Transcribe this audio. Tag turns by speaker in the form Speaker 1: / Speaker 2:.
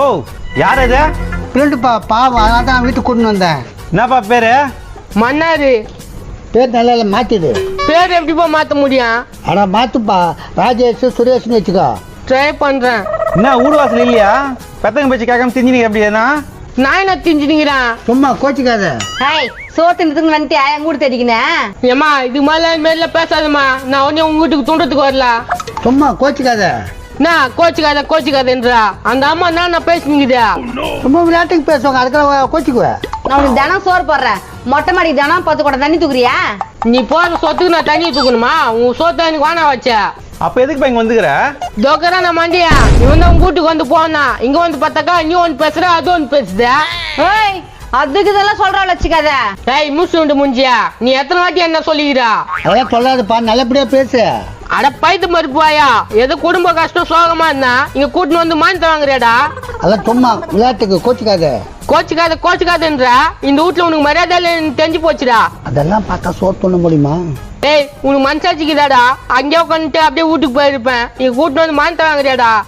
Speaker 1: ஓ யார் இது
Speaker 2: பிள்ளைப்பா பாவம் அதனால தான் வீட்டுக்கு கூட்டின்னு வந்தேன்.
Speaker 1: என்னப்பா பேரு?
Speaker 3: மன்னாரு.
Speaker 2: பேர் நல்லா இல்லை மாற்றிடு
Speaker 3: பேர் எப்படிப்பா மாற்ற முடியும்?
Speaker 2: ஆனால் மாற்றுப்பா ராஜேஷ் சுரேஷ்னு வச்சுக்கோ.
Speaker 3: ட்ரை பண்றேன்.
Speaker 1: என்ன ஊர் வாசல் இல்லையா? பெத்தங்க பேச்சு கேட்காம திஞ்சினீங்க எப்படின்னா
Speaker 3: நான் என்ன திஞ்சுனுங்கிறேன்
Speaker 2: சும்மா கோச்சிக்காத.
Speaker 4: ஹாய் சோத்துனதுக்கு வந்துட்டு என் கூட தெரிவிக்கினேன்
Speaker 3: ஏம்மா இது மாதிரிலாம் மாரிலாம் பேசாதம்மா. நான் உடனே உங்க வீட்டுக்கு தூண்டத்துக்கு வரல.
Speaker 2: சும்மா கோச்சிக்காத.
Speaker 3: நான் கோச்சிக்காத கோச்சிக்காதன்றா அந்த அம்மா என்ன நான் பேசுனீங்கதா.
Speaker 2: சும்மா விளையாட்டுக்கு பேசுவாங்க அதுக்கெல்லாம் கோச்சிக்குவேன்
Speaker 4: நான் உனக்கு தினம் சோறு போடுறேன். மொட்டை மாடிக்கு தினம் பத்து கூட தண்ணி தூக்குறியா?
Speaker 3: நீ போற சொத்துக்கு நான் தண்ணி தூக்கணுமா? உன் சொத்தை எனக்கு வானா வச்ச.
Speaker 1: அப்ப எதுக்கு இங்க வந்துக்கிற?
Speaker 3: தோக்கரா நான் மண்டியா? இவன் தான் வீட்டுக்கு வந்து போனா இங்க வந்து பார்த்தாக்கா நீ ஒன்று பேசுற அது ஒன்று பேசுத.
Speaker 4: ஏய் அதுக்கு இதெல்லாம் சொல்றாள் வச்சுக்காத.
Speaker 3: ஏய் மூசு முஞ்சியா. நீ எத்தனை வாட்டி என்ன சொல்லிக்கிறா?
Speaker 2: அதெல்லாம் சொல்லாதப்பா நல்லபடியாக பேசு.
Speaker 3: அட பைத்து மறுப்பாயா ஏதோ குடும்ப கஷ்டம் சோகமா இருந்தா? இங்க கூட்டின்னு வந்து மானித்த வாங்குறியாடா?
Speaker 2: அதெல்லாம் சும்மா விளையாட்டுக்கு கோச்சிக்காத.
Speaker 3: கோச்சுக்காத கோச்சுக்காதன்ற? இந்த வீட்டுல உனக்கு மரியாதை இல்லைன்னு தெரிஞ்சு போச்சுடா.
Speaker 2: அதெல்லாம் பார்த்தா பண்ண முடியுமா?
Speaker 3: ஏய் உனக்கு மனசாட்சிக்குதாடா அங்கேயே உட்காந்துட்டு அப்படியே வீட்டுக்கு போயிருப்பேன். இங்க கூட்டின்னு வந்து மானித்த வாங்குறியாடா?